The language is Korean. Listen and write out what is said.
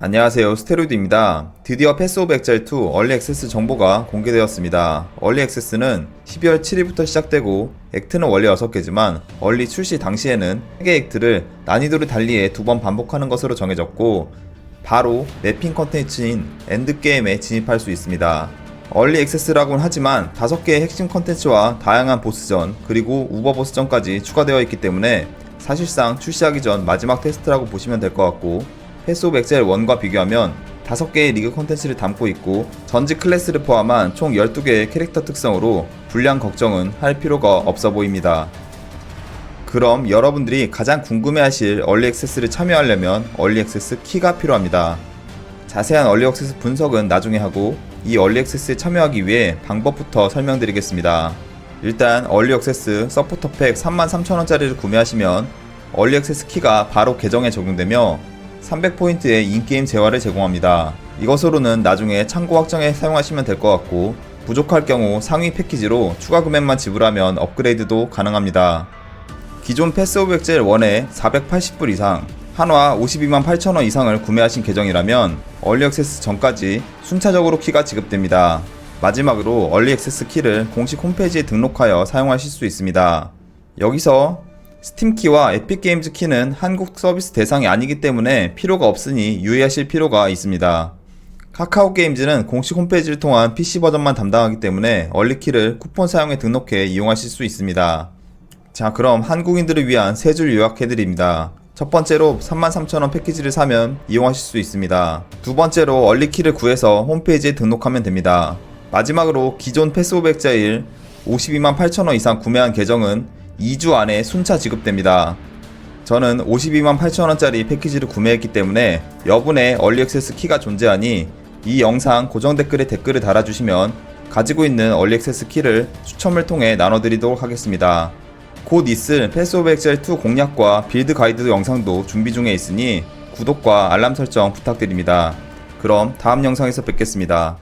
안녕하세요 스테로이드입니다. 드디어 패스 오브 엑잘2 얼리 액세스 정보가 공개되었습니다. 얼리 액세스는 12월 7일부터 시작되고 액트는 원래 6개지만 얼리 출시 당시에는 3개 액트를 난이도를 달리해 두 번 반복하는 것으로 정해졌고 바로 맵핑 컨텐츠인 엔드게임에 진입할 수 있습니다. 얼리 액세스라고는 하지만 5개의 핵심 컨텐츠와 다양한 보스전 그리고 우버 보스전까지 추가되어 있기 때문에 사실상 출시하기 전 마지막 테스트라고 보시면 될 것 같고 패스 오브 엑셀 1과 비교하면 5개의 리그 콘텐츠를 담고 있고 전직 클래스를 포함한 총 12개의 캐릭터 특성으로 불량 걱정은 할 필요가 없어 보입니다. 그럼 여러분들이 가장 궁금해하실 얼리 액세스를 참여하려면 얼리 액세스 키가 필요합니다. 자세한 얼리 액세스 분석은 나중에 하고 이 얼리 액세스에 참여하기 위해 방법부터 설명드리겠습니다. 일단 얼리 액세스 서포터 팩 33,000원짜리를 구매하시면 얼리 액세스 키가 바로 계정에 적용되며 300포인트의 인게임 재화를 제공합니다. 이것으로는 나중에 창고 확정에 사용하시면 될 것 같고 부족할 경우 상위 패키지로 추가 금액만 지불하면 업그레이드도 가능합니다. 기존 패스 오브 엑젤 1에 480불 이상, 한화 52만 8천원 이상을 구매하신 계정이라면 얼리 액세스 전까지 순차적으로 키가 지급됩니다. 마지막으로 얼리 액세스 키를 공식 홈페이지에 등록하여 사용하실 수 있습니다. 여기서 스팀 키와 에픽 게임즈 키는 한국 서비스 대상이 아니기 때문에 필요가 없으니 유의하실 필요가 있습니다. 카카오 게임즈는 공식 홈페이지를 통한 PC 버전만 담당하기 때문에 얼리 키를 쿠폰 사용에 등록해 이용하실 수 있습니다. 자, 그럼 한국인들을 위한 세 줄 요약해드립니다. 첫 번째로 33,000원 패키지를 사면 이용하실 수 있습니다. 두 번째로 얼리키를 구해서 홈페이지에 등록하면 됩니다. 마지막으로 기존 패스 오브 엑자일 52만 8천원 이상 구매한 계정은 2주 안에 순차 지급됩니다. 저는 52만 8천원짜리 패키지를 구매했기 때문에 여분의 얼리 액세스 키가 존재하니 이 영상 고정 댓글에 댓글을 달아주시면 가지고 있는 얼리 액세스 키를 추첨을 통해 나눠드리도록 하겠습니다. 곧 있을 패스 오브 엑셀 2 공략과 빌드 가이드 영상도 준비 중에 있으니 구독과 알람 설정 부탁드립니다. 그럼 다음 영상에서 뵙겠습니다.